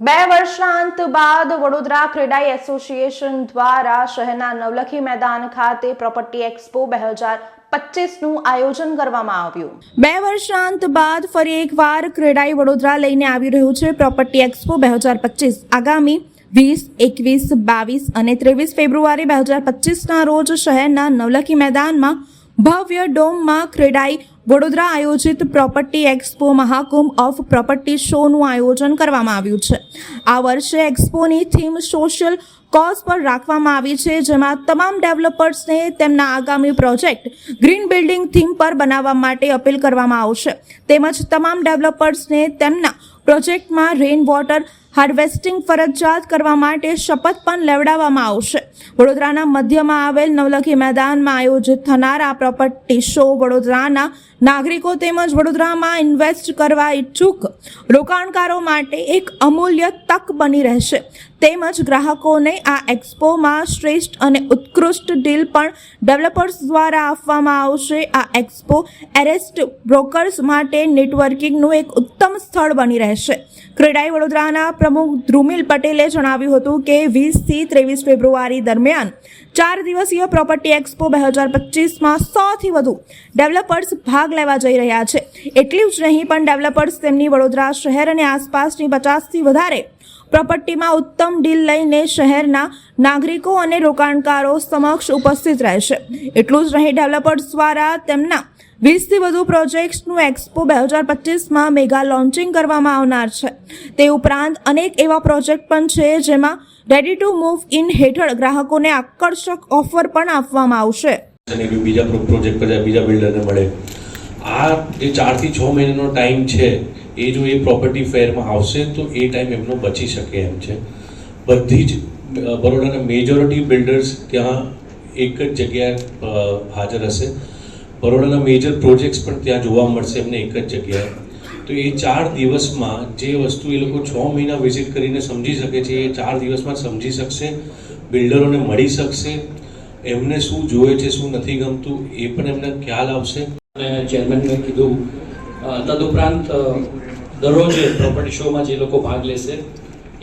બે વર્ષના અંત બાદ વડોદરા ક્રેડાઈ એસોસિએશન દ્વારા શહેરના નવલખી મેદાન ખાતે પ્રોપર્ટી એક્સપો બે હજાર પચીસનું આયોજન કરવામાં આવ્યું. બે વર્ષના અંત બાદ ફરી એકવાર ક્રેડાઈ વડોદરા લઈને આવી રહ્યું છે પ્રોપર્ટી એક્સપો બે હજાર પચીસ. આગામી વીસ, એકવીસ, બાવીસ અને ત્રેવીસ ફેબ્રુઆરી બે હજાર પચીસના રોજ શહેરના નવલખી મેદાનમાં ભવ્ય ડોમમાં ક્રેડાઈ વડોદરા આયોજિત property expo Mahakumbh of property શોનું આયોજન કરવામાં આવ્યું છે. આ વર્ષે એક્સપોની થીમ સોશિયલ કોઝ પર રાખવામાં આવી છે, જેમાં તમામ ડેવલપર્સને તેમના આગામી પ્રોજેક્ટ ગ્રીન બિલ્ડિંગ થીમ પર બનાવવા માટે અપીલ કરવામાં આવશે. તેમજ તમામ ડેવલપર્સને તેમના પ્રોજેક્ટમાં રેઇન વોટર હાર્વેસ્ટિંગ ફરજિયાત કરવા માટે શપથ પણ લેવડાવવામાં આવશે. વડોદરાના મધ્યમાં આવેલ નવલખી મેદાનમાં આયોજિત થનાર આ પ્રોપર્ટી શો વડોદરાના નાગરિકો તેમજ વડોદરામાં ઇન્વેસ્ટ કરવા ઈચ્છુક રોકાણકારો માટે એક અમૂલ્ય તક બની રહેશે. તેમજ ગ્રાહકોને આ એક્સપોમાં શ્રેષ્ઠ અને ઉત્કૃષ્ટ ડીલ પણ ડેવલપર્સ દ્વારા આપવામાં આવશે. આ એક્સપો એરેસ્ટ બ્રોકર્સ માટે નેટવર્કિંગનું એક ઉત્તમ સ્થળ બની રહેશે. ક્રેડાઈ વડોદરાના પ્રમુખ ધ્રુમિલ પટેલે જણાવ્યું હતું કે વીસથી ત્રેવીસ ફેબ્રુઆરી દરમિયાન ચાર દિવસીય પ્રોપર્ટી એક્સપો બે હજાર પચીસમાં સોથી વધુ ડેવલપર્સ ભાગ લેવા જઈ રહ્યા છે. એટલું જ નહીં, પણ ડેવલપર્સ તેમની વડોદરા શહેર અને આસપાસની પચાસથી વધારે પ્રોપર્ટીમાં ઉત્તમ ડીલ લઈને શહેરના નાગરિકો અને રોકાણકારો સમક્ષ ઉપસ્થિત રહેશે. એટલું જ નહીં, ડેવલપર્સ દ્વારા તેમના વીસથી વધુ પ્રોજેક્ટ્સનું એક્સપો બે હજાર પચીસમાં મેગા લોન્ચિંગ કરવામાં આવનાર છે. તે ઉપરાંત અનેક એવા પ્રોજેક્ટ પણ છે જેમાં રેડી ટુ મૂવ ઇન હેઠળ ગ્રાહકોને આકર્ષક ઓફર પણ આપવામાં આવશે. બીજા પ્રોજેક્ટ પર બીજા બિલ્ડરને મળે. આ જે ચારથી છ મહિનાનો ટાઈમ છે, એ જો એ પ્રોપર્ટી ફેરમાં આવશે, તો એ ટાઈમ એમનો બચી શકે એમ છે. બધી જ બરોડાના મેજોરિટી બિલ્ડર્સ ત્યાં એક જ જગ્યાએ હાજર હશે. બરોડાના મેજર પ્રોજેક્ટ્સ પણ ત્યાં જોવા મળશે એમને એક જ જગ્યાએ. તો એ ચાર દિવસમાં જે વસ્તુ એ લોકો છ મહિના વિઝિટ કરીને સમજી શકે છે, એ ચાર દિવસમાં સમજી શકશે બિલ્ડરોને મળી શકશે. એમને શું જોઈએ છે, શું નથી ગમતું, એ પણ એમને ખ્યાલ આવશે. ચેરમેનને કીધું તદુપરાંત દરરોજ પ્રોપર્ટી શોમાં જે લોકો ભાગ લેશે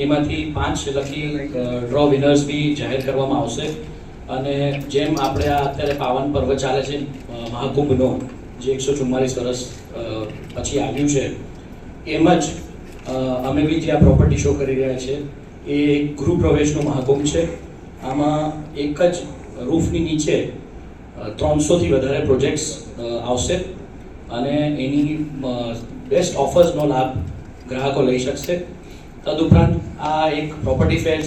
એમાંથી પાંચ લકી ડ્રો વિનર્સ બી જાહેર કરવામાં આવશે. અને જેમ આપણે આ અત્યારે પાવન પર્વ ચાલે છે મહાકુંભનો, જે એકસો ચુમ્માલીસ વર્ષ પછી આવ્યું છે, એમ જ અમે બી જે આ પ્રોપર્ટી શો કરી રહ્યા છે, એ ગૃહ પ્રવેશનો મહાકુંભ છે. આમાં એક જ રૂફની નીચે ત્રણસોથી વધારે પ્રોજેક્ટ્સ આવશે. અને એની બેસ્ટ ઓફર્સનો લાભ ગ્રાહકો લઈ શકશે. તદુપરાંત આ એક પ્રોપર્ટી ફેર